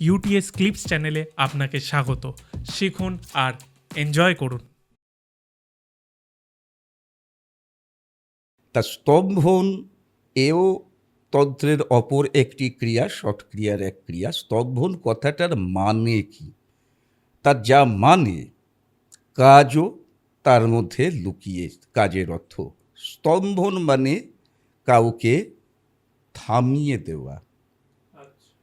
UTS clips চ্যানেলে আপনাকে স্বাগত। শিখুন আর এনজয় করুন। তা স্তম্ভন এও তন্ত্রের অপর একটি ক্রিয়া, সৎক্রিয়ার এক ক্রিয়া। স্তম্ভন কথাটার মানে কি? তার যা মানে কাজও তার মধ্যে লুকিয়ে, কাজের অর্থ। স্তম্ভন মানে কাউকে থামিয়ে দেওয়া।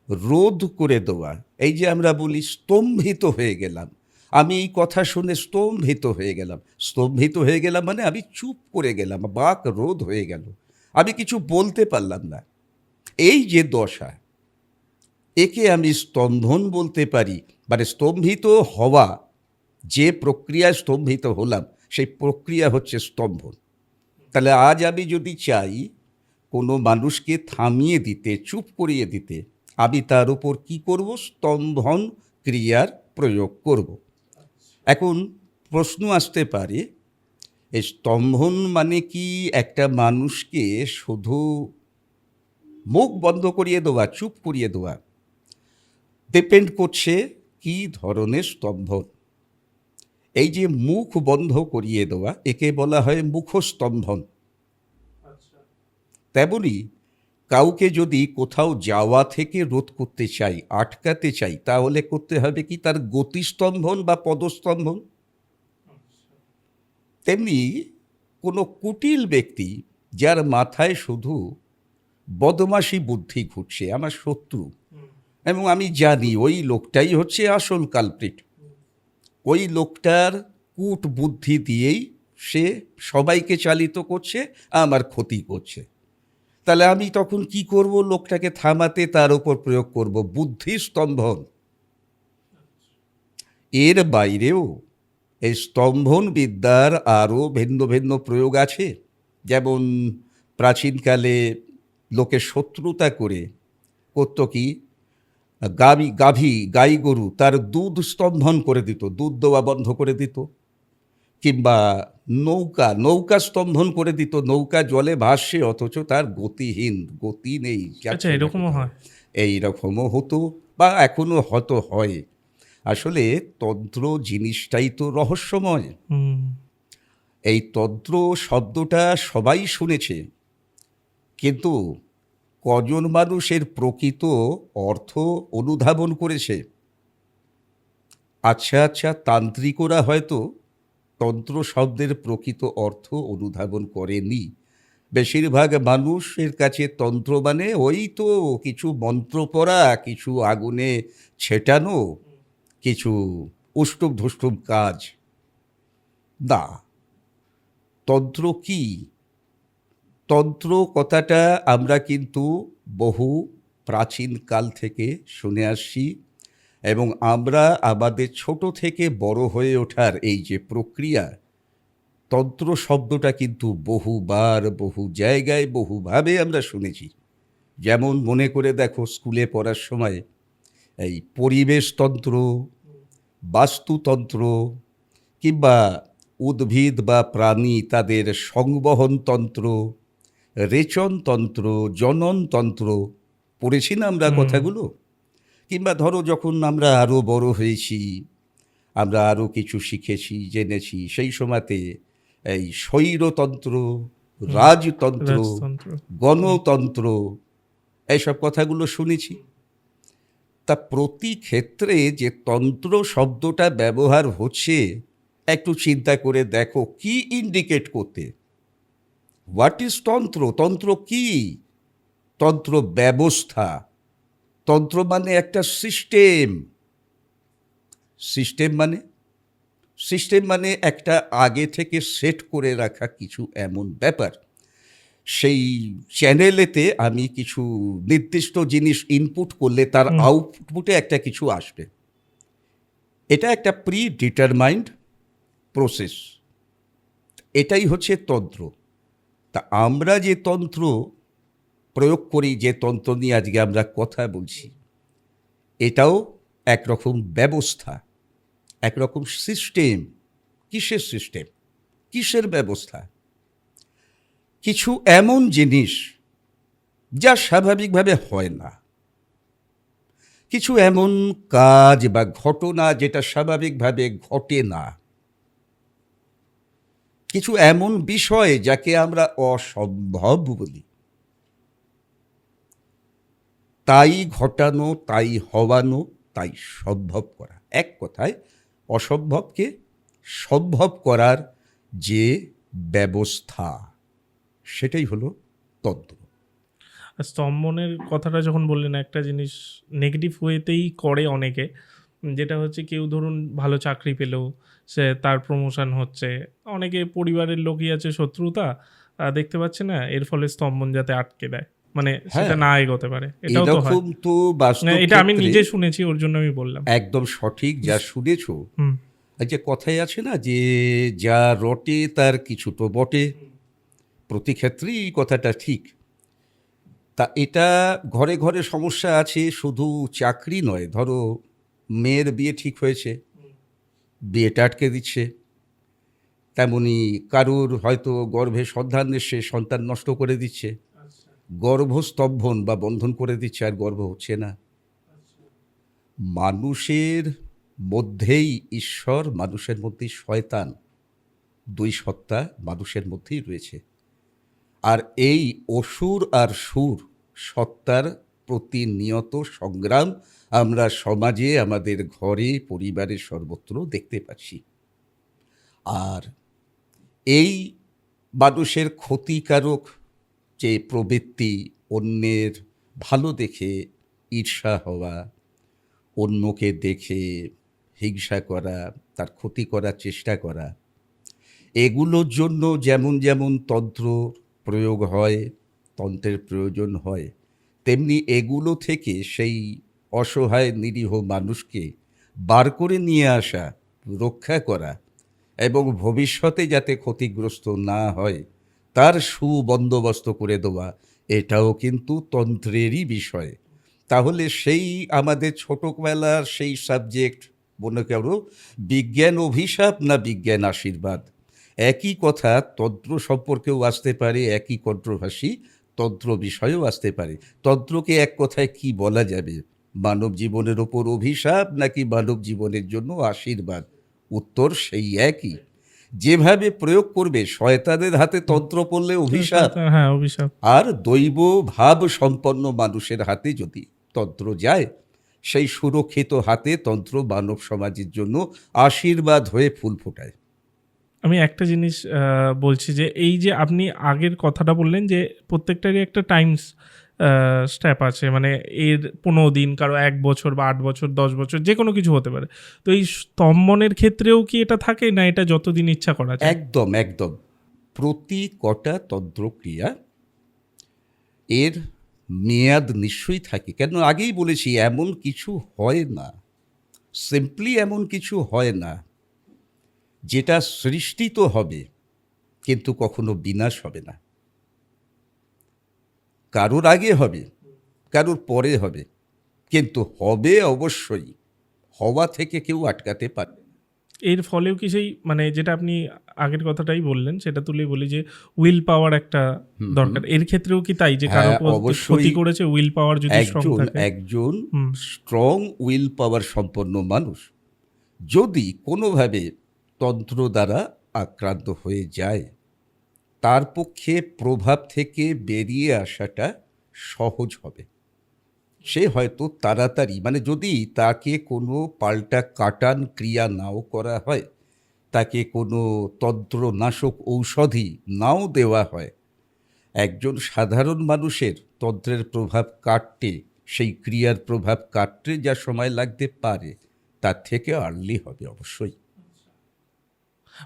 রোধ করে দেওয়া। এই যে আমরা বলি স্তম্ভিত হয়ে গেলাম। আমি এই কথা শুনে স্তম্ভিত হয়ে গেলাম। স্তম্ভিত হয়ে গেলাম মানে আমি চুপ করে গেলাম, বাক রোধ হয়ে গেল। আমি কিছু বলতে পারলাম না। এই যে দশা, একে আমি স্তম্ভন বলতে পারি মানে স্তম্ভিত হওয়া, যে প্রক্রিয়ায় স্তম্ভিত হলাম, সেই প্রক্রিয়া হচ্ছে স্তম্ভন। তাহলে আজ আমি যদি চাই কোনো মানুষকে থামিয়ে দিতে, চুপ করিয়ে দিতে আমি তার উপর কি করব? স্তম্ভন ক্রিয়ার প্রয়োগ করব। এখন প্রশ্ন আসতে পারে এই স্তম্ভন মানে কি? একটা মানুষকে শুধু মুখ বন্ধ করিয়ে দেওয়া চুপ করিয়ে দেওয়া ডিপেন্ড করছে কি ধরনের স্তম্ভন এই যে মুখ বন্ধ করিয়ে দেওয়া একে বলা হয় মুখস্তম্ভন তেমনি কাউকে যদি কোথাও যাওয়া থেকে রোধ করতে চাই, আটকাতে চাই, তাহলে করতে হবে কি তার গতিস্তম্ভন বা পদস্তম্ভন? তেমনি কোনো কুটিল ব্যক্তি যার মাথায় শুধু বদমাশি বুদ্ধি ঘুরছে, আমার শত্রু, এবং আমি জানি ওই লোকটাই হচ্ছে আসল কালপ্রিট ওই লোকটার কূট বুদ্ধি দিয়েই সে সবাইকে চালিত করছে, আমার ক্ষতি করছে। তাহলে আমি তখন কি করব? লোকটাকে থামাতে তার উপর প্রয়োগ করব। বুদ্ধি স্তম্ভন এর বাইরেও এই স্তম্ভন বিদ্যার আরও ভিন্ন ভিন্ন প্রয়োগ আছে। যেমন প্রাচীনকালে লোকে শত্রুতা করে করতো কি গাভী গাভী গাই গরু তার দুধ স্তম্ভন করে দিত, দুধ দেওয়া বন্ধ করে দিত। কিংবা নৌকা নৌকা স্তম্ভন করে দিত নৌকা জলে ভাসছে অথচ তার গতিহীন গতি নেই। আচ্ছা এরকমও হয়? এই রকমও হতো বা এখনও হয়তো হয়। আসলে তন্ত্র জিনিসটাই তো রহস্যময়। এই তন্ত্র শব্দটা সবাই শুনেছে। কিন্তু কজন মানুষের প্রকৃত অর্থ অনুধাবন করেছে? আচ্ছা আচ্ছা তান্ত্রিকরা হয়তো তন্ত্র শব্দের প্রকৃত অর্থ অনুধাবন করেনি। বেশিরভাগ মানুষের কাছে তন্ত্র মানে ওই তো কিছু মন্ত্র পড়া, কিছু আগুনে ছেটানো, কিছু উষ্টুপ ধুষ্টুপ কাজ। না, তন্ত্র কি? তন্ত্র কথাটা আমরা কিন্তু বহু প্রাচীন কাল থেকে শুনে আসছি। এবং আমরা আমাদের ছোট থেকে বড় হয়ে ওঠার এই যে প্রক্রিয়া তন্ত্র শব্দটা কিন্তু বহুবার বহু জায়গায় বহুভাবে আমরা শুনেছি। যেমন মনে করে দেখো স্কুলে পড়ার সময় এই পরিবেশতন্ত্র বাস্তুতন্ত্র কিংবা উদ্ভিদ বা প্রাণী তাদের সংবহনতন্ত্র রেচনতন্ত্র জননতন্ত্র পড়েছি না আমরা কথাগুলো? কিংবা ধরো যখন আমরা আরও বড় হয়েছি আমরা আরও কিছু শিখেছি জেনেছি সেই সময়তে এই স্বৈরতন্ত্র রাজতন্ত্র রাজতন্ত্র গণতন্ত্র এইসব কথাগুলো শুনেছি। তা প্রতি ক্ষেত্রে যে তন্ত্র শব্দটা ব্যবহার হচ্ছে একটু চিন্তা করে দেখো কি ইন্ডিকেট করতে। হোয়াট ইজ তন্ত্র? তন্ত্র কি? তন্ত্র ব্যবস্থা। তন্ত্র মানে একটা সিস্টেম। সিস্টেম মানে? সিস্টেম মানে একটা আগে থেকে সেট করে রাখা কিছু এমন ব্যাপার। সেই চ্যানেলেতে আমি কিছু নির্দিষ্ট জিনিস ইনপুট করলে তার আউটপুটে একটা কিছু আসবে। এটা একটা প্রি ডিটারমাইন্ড প্রসেস এটাই হচ্ছে তন্ত্র। তা আমরা যে তন্ত্র প্রয়োগ করি যে তন্ত্র নিয়ে আজকে আমরা কথা বলছি। এটাও একরকম ব্যবস্থা, একরকম সিস্টেম কিসের সিস্টেম কিসের ব্যবস্থা? কিছু এমন জিনিস যা স্বাভাবিকভাবে হয় না। কিছু এমন কাজ বা ঘটনা যেটা স্বাভাবিকভাবে ঘটে না। কিছু এমন বিষয় যাকে আমরা অসম্ভব বলি। তাই ঘটানো, তাই হওয়ানো, তাই সম্ভব করা। এক কথায় অসম্ভবকে সম্ভব করার যে ব্যবস্থা, সেটাই হলো তন্ত্র স্তম্ভনের কথাটা যখন বললেন, একটা জিনিস নেগেটিভ ওয়েতেই করে অনেকে, যেটা হচ্ছে কেউ ধরুন ভালো চাকরি পেলেও সে তার প্রমোশন হচ্ছে, অনেকে পরিবারের লোকই আছে শত্রুতা দেখতে পাচ্ছে না, এর ফলে স্তম্ভন যাতে আটকে দেয়। মানে সেটা হ্যাঁ। না এগোতে পারে। এটাও তো হয়। তো বাস্তব এটা আমি নিজে শুনেছি ওর জন্য আমি বললাম। একদম সঠিক যা শুনেছো। যে কথাই আছে না যে যা রটে তার কিছু তো বটে। প্রতি ক্ষেত্রেই এই কথাটা ঠিক। তা এটা ঘরে ঘরে সমস্যা আছে শুধু চাকরি নয় ধরো মেয়ের বিয়ে ঠিক হয়েছে বিয়েটা আটকে দিচ্ছে। তেমনি কারুর হয়তো গর্ভে সন্ধান এসে সন্তান নষ্ট করে দিচ্ছে। গর্ভস্তম্ভন বা বন্ধন করে দিচ্ছে আর গর্ভ হচ্ছে না। মানুষের মধ্যেই ঈশ্বর, মানুষের মধ্যেই শয়তান। দুই সত্তা মানুষের মধ্যেই রয়েছে। আর এই অসুর আর সুর সত্তার প্রতিনিয়ত সংগ্রাম আমরা সমাজে, আমাদের ঘরে, পরিবারে সর্বত্র দেখতে পাচ্ছি। আর এই মানুষের ক্ষতিকারক যে প্রবৃত্তি অন্যের ভালো দেখে ঈর্ষা হওয়া, অন্যকে দেখে হিংসা করা, তার ক্ষতি করার চেষ্টা করা, এগুলোর জন্য যেমন যেমন তন্ত্র প্রয়োগ হয়, তন্ত্রের প্রয়োজন হয়, তেমনি এগুলো থেকে সেই অসহায় নিরীহ মানুষকে বার করে নিয়ে আসা, রক্ষা করা এবং ভবিষ্যতে যাতে ক্ষতিগ্রস্ত না হয় তার সুবন্দোবস্ত করে দেওয়া, এটাও কিন্তু তন্ত্রেরই বিষয়। তাহলে সেই আমাদের ছোটবেলার সেই সাবজেক্ট মনে করো, বিজ্ঞান অভিশাপ না বিজ্ঞান আশীর্বাদ? একই কথা, তন্ত্র সম্পর্কেও আসতে পারে, একই কন্ট্রোভার্সি তন্ত্র বিষয়েও আসতে পারে। তন্ত্রকে এক কথায় কি বলা যাবে? মানব জীবনের ওপর অভিশাপ নাকি মানব জীবনের জন্য আশীর্বাদ? উত্তর সেই একই। যেভাবে প্রয়োগ করবে শয়তানের হাতে তন্ত্র পড়লে অভিশাপ। হ্যাঁ অভিশাপ। আর দৈব ভাব সম্পন্ন মানুষের হাতে যদি তন্ত্র যায় সেই সুরক্ষিত হাতে তন্ত্র মানব সমাজের জন্য আশীর্বাদ হয়ে ফুল ফোটায়। আমি একটা জিনিস বলছি যে এই যে আপনি আগের কথাটা বললেন যে প্রত্যেকটারই একটা টাইমস স্টেপ আছে। মানে এর পনেরো দিন, কারও এক বছর বা আট বছর, দশ বছর, যে কোনো কিছু হতে পারে। তো এই স্তম্ভনের ক্ষেত্রেও কি এটা থাকে না এটা যতদিন ইচ্ছা করা একদম একদম। প্রতি কটা তন্ত্রক্রিয়া এর মেয়াদ নিশ্চয়ই থাকে। কেন? আগেই বলেছি, এমন কিছু হয় না। সিম্পলি এমন কিছু হয় না, যেটা সৃষ্টি তো হবে, কিন্তু কখনো বিনাশ হবে না। কারোর আগে হবে কারোর পরে হবে। কিন্তু হবে অবশ্যই হওয়া থেকে কেউ আটকাতে পারবে এর ফলেও কি সেই মানে যেটা আপনি আগের কথাটাই বললেন সেটা তুলে বলি যে উইল পাওয়ার একটা দরকার। এর ক্ষেত্রেও কি তাই যে কারও হ্যাঁ, অবশ্যই। ক্ষতি করেছে উইল পাওয়ার যদি একজন একজন স্ট্রং উইল পাওয়ার সম্পন্ন মানুষ যদি কোনোভাবে তন্ত্র দ্বারা আক্রান্ত হয়ে যায় তার পক্ষে প্রভাব থেকে বেরিয়ে আসাটা সহজ হবে। সে হয়তো তাড়াতাড়ি মানে যদি তাকে কোনো পাল্টা কাটান ক্রিয়া নাও করা হয়, তাকে কোনো তন্ত্রনাশক ঔষধি নাও দেওয়া হয়, একজন সাধারণ মানুষের তন্ত্রের প্রভাব কাটতে, সেই ক্রিয়ার প্রভাব কাটতে যা সময় লাগতে পারে, তার থেকে আর্লি হবে অবশ্যই।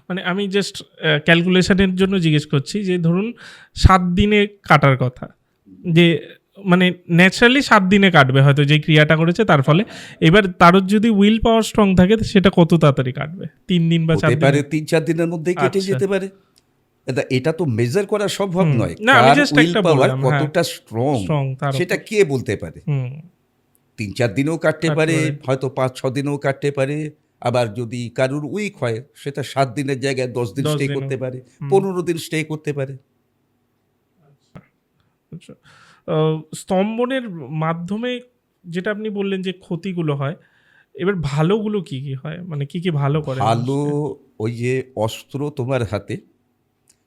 মানে আমি জাস্ট ক্যালকুলেশনের জন্য জিজ্ঞেস করছি যে ধরুন সাত দিনে কাটার কথা। যে মানে ন্যাচারালি সাত দিনে কাটবে হয়তো যে ক্রিয়াটা করেছে তার ফলে। এবার তার যদি উইল পাওয়ার স্ট্রং থাকে সেটা কত তাড়াতাড়ি কাটবে? তিন দিন বা চার পারে তিন চার দিনের মধ্যেই কেটে আচ্ছা। যেতে পারে। এটা- এটা তো মেজার করা সম্ভব নয়। একটা বললাম, হ্যাঁ। কতটা স্ট্রং সেটা কে বলতে পারে? তিন চার দিনেও কাটতে পারে। হয়তো পাঁচ ছ দিনেও কাটতে পারে। আবার যদি কারুর উইক হয় সেটা সাত দিনের জায়গায় দশ দিন স্টে করতে পারে পনেরো দিন স্টে করতে পারে। আচ্ছা। আহ, স্তম্ভনের মাধ্যমে যেটা আপনি বললেন যে ক্ষতিগুলো হয় এবার ভালোগুলো কি কি হয়? মানে কি কি ভালো করে ভালো ওই যে অস্ত্র তোমার হাতে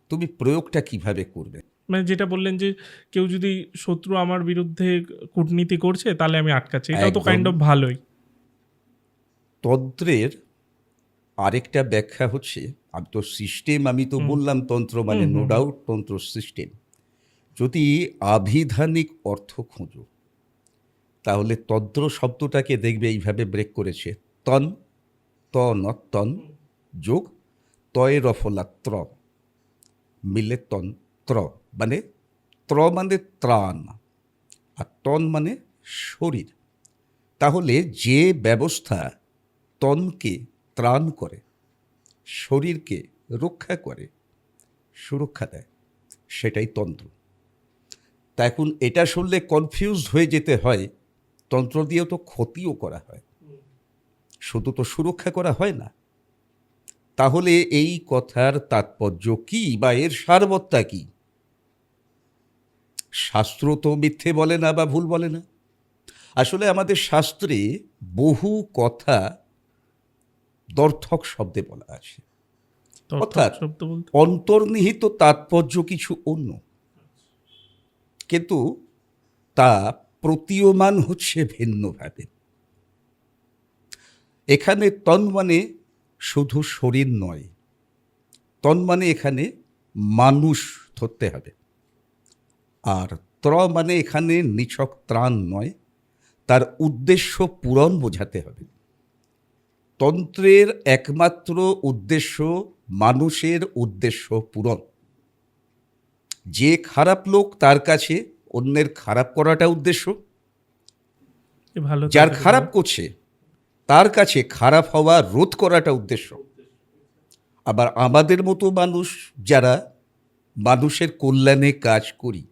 তুমি প্রয়োগটা কীভাবে করবে? মানে যেটা বললেন যে কেউ যদি শত্রু আমার বিরুদ্ধে কূটনীতি করছে তাহলে আমি আটকাচ্ছি। এটাও তো কাইন্ড অফ ভালোই। তন্ত্রের আরেকটা ব্যাখ্যা হচ্ছে আমি তো সিস্টেম আমি তো বললাম তন্ত্র মানে নো ডাউট তন্ত্র সিস্টেম যদি আভিধানিক অর্থ খোঁজো তাহলে তন্ত্র শব্দটাকে দেখবে এইভাবে ব্রেক করেছে। তন ত ন তন যোগ তয় রফলা ত্র মিলে তন ত্র মানে ত্র মানে ত্রাণ আর তন মানে শরীর। তাহলে যে ব্যবস্থা তনকে ত্রাণ করে, শরীরকে রক্ষা করে, সুরক্ষা দেয়। সেটাই তন্ত্র। তা এখন এটা শুনলে কনফিউজড হয়ে যেতে হয়, তন্ত্র দিয়েও তো ক্ষতিও করা হয়। শুধু তো সুরক্ষা করা হয় না। তাহলে এই কথার তাৎপর্য কি বা এর সারবত্তা কি? শাস্ত্র তো মিথ্যে বলে না বা ভুল বলে না। আসলে আমাদের শাস্ত্রে বহু কথা দর্থক শব্দে বলা আছে। অর্থাৎ অন্তর্নিহিত তাৎপর্য কিছু অন্য। কিন্তু তা প্রতীয়মান হচ্ছে ভিন্নভাবে। এখানে তন মানে শুধু শরীর নয়। তন মানে এখানে মানুষ ধরতে হবে। আর ত্র মানে এখানে নিছক ত্রাণ নয়। তার উদ্দেশ্য পূরণ বোঝাতে হবে। তন্ত্রের একমাত্র উদ্দেশ্য মানুষের উদ্দেশ্য পূরণ। যে খারাপ লোক তার কাছে অন্যের খারাপ করাটা উদ্দেশ্য। যার খারাপ করছে তার কাছে খারাপ হওয়া রোধ করাটা উদ্দেশ্য। আবার আমাদের মতো মানুষ যারা মানুষের কল্যাণে কাজ করি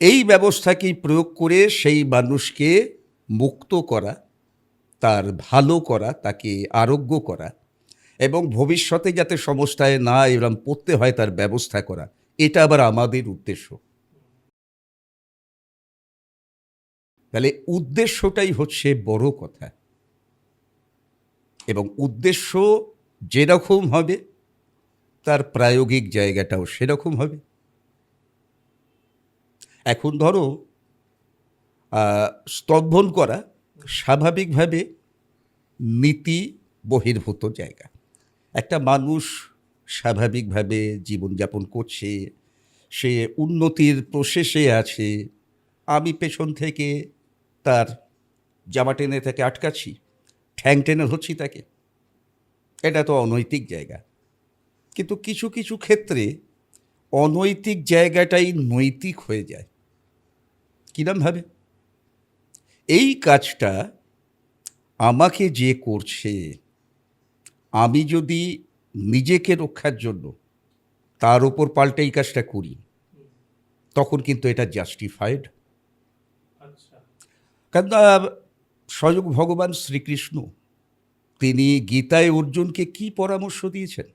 এই ব্যবস্থাকেই প্রয়োগ করে সেই মানুষকে মুক্ত করা তার ভালো করা, তাকে আরোগ্য করা এবং ভবিষ্যতে যাতে সমস্যায় না এরম পড়তে হয় তার ব্যবস্থা করা, এটা আবার আমাদের উদ্দেশ্য। তাহলে উদ্দেশ্যটাই হচ্ছে বড় কথা। এবং উদ্দেশ্য যেরকম হবে, তার প্রায়োগিক জায়গাটাও সেরকম হবে। এখন ধরো স্তম্ভন করা স্বাভাবিকভাবে নীতি বহির্ভূত জায়গা। একটা মানুষ স্বাভাবিকভাবে জীবনযাপন করছে, সে উন্নতির প্রসেসে আছে, আমি পেছন থেকে তার জামা টেনে তাকে আটকাচ্ছি, ঠ্যাং টেনে ধরছি তাকে। এটা তো অনৈতিক জায়গা। কিন্তু কিছু কিছু ক্ষেত্রে অনৈতিক জায়গাটাই নৈতিক হয়ে যায়। কিরমভাবে এই কাজটা আমাকে যে করছে আমি যদি নিজেকে রক্ষার জন্য তার ওপর পাল্টে এই কাজটা করি তখন কিন্তু এটা জাস্টিফাইড আচ্ছা। কারণ স্বয়ং ভগবান শ্রীকৃষ্ণ তিনি গীতায় অর্জুনকে কি পরামর্শ দিয়েছেন?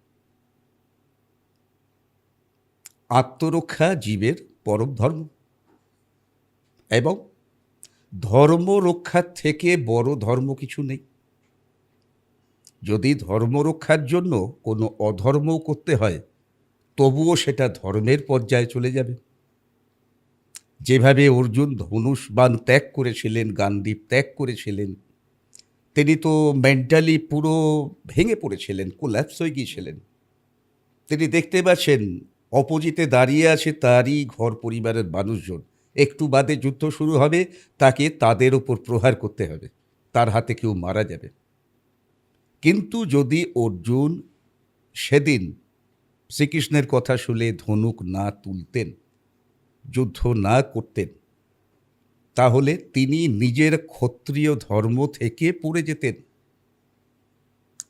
আত্মরক্ষা জীবের পরম ধর্ম। এবং ধর্ম রক্ষার থেকে বড় ধর্ম কিছু নেই। যদি ধর্ম রক্ষার জন্য কোনো অধর্মও করতে হয়, তবুও সেটা ধর্মের পর্যায়ে চলে যাবে। যেভাবে অর্জুন ধনুষ বান ত্যাগ করেছিলেন গান্ধী ত্যাগ করেছিলেন, তিনি তো মেন্টালি পুরো ভেঙে পড়েছিলেন কোল্যাপস হয়ে গিয়েছিলেন। তিনি দেখতে পাচ্ছেন অপোজিটে দাঁড়িয়ে আছে তারই ঘর পরিবারের মানুষজন। একটু বাদে যুদ্ধ শুরু হবে, তাকে তাদের ওপর প্রহার করতে হবে। তার হাতে কেউ মারা যাবে। কিন্তু যদি অর্জুন সেদিন শ্রীকৃষ্ণের কথা শুনে ধনুক না তুলতেন, যুদ্ধ না করতেন, তাহলে তিনি নিজের ক্ষত্রিয় ধর্ম থেকে পড়ে যেতেন।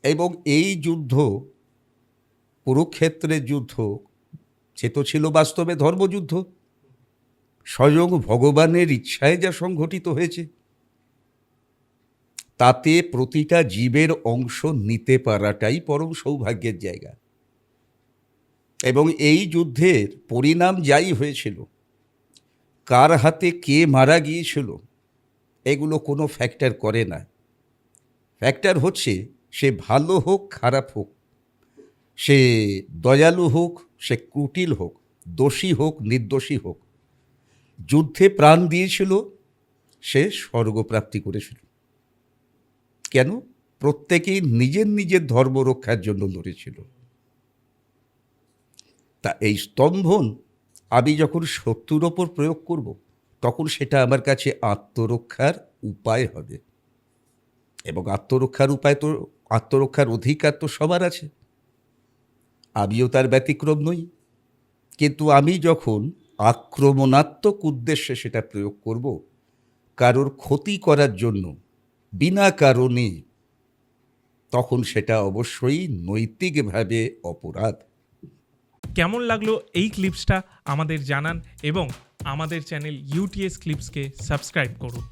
এবং এই যুদ্ধ, কুরুক্ষেত্রের যুদ্ধ, সে তো ছিল বাস্তবে ধর্মযুদ্ধ। স্বয়ং ভগবানের ইচ্ছায় যা সংঘটিত হয়েছে। তাতে প্রতিটা জীবের অংশ নিতে পারাটাই পরম সৌভাগ্যের জায়গা। এবং এই যুদ্ধের পরিণাম যাই হয়েছিল, কার হাতে কে মারা গিয়েছিল, এগুলো কোনো ফ্যাক্টর করে না। ফ্যাক্টর হচ্ছে, সে ভালো হোক, খারাপ হোক, সে দয়ালু হোক, সে কুটিল হোক, দোষী হোক, নির্দোষী হোক যুদ্ধে প্রাণ দিয়েছিল, সে স্বর্গপ্রাপ্তি করেছিল। কেন? প্রত্যেকেই নিজের নিজের ধর্ম রক্ষার জন্য লড়েছিল। তা এই স্তম্ভন আমি যখন শত্রুর ওপর প্রয়োগ করব, তখন সেটা আমার কাছে আত্মরক্ষার উপায় হবে। এবং আত্মরক্ষার উপায় তো, আত্মরক্ষার অধিকার তো সবার আছে। আমিও তার ব্যতিক্রম নই। কিন্তু আমি যখন আক্রমণাত্মক উদ্দেশ্যে সেটা প্রয়োগ করব। কারোর ক্ষতি করার জন্য, বিনা কারণে, তখন সেটা অবশ্যই নৈতিকভাবে অপরাধ। কেমন লাগল এই ক্লিপসটা আমাদের জানান এবং আমাদের চ্যানেল ইউটিএস ক্লিপসকে সাবস্ক্রাইব করুন।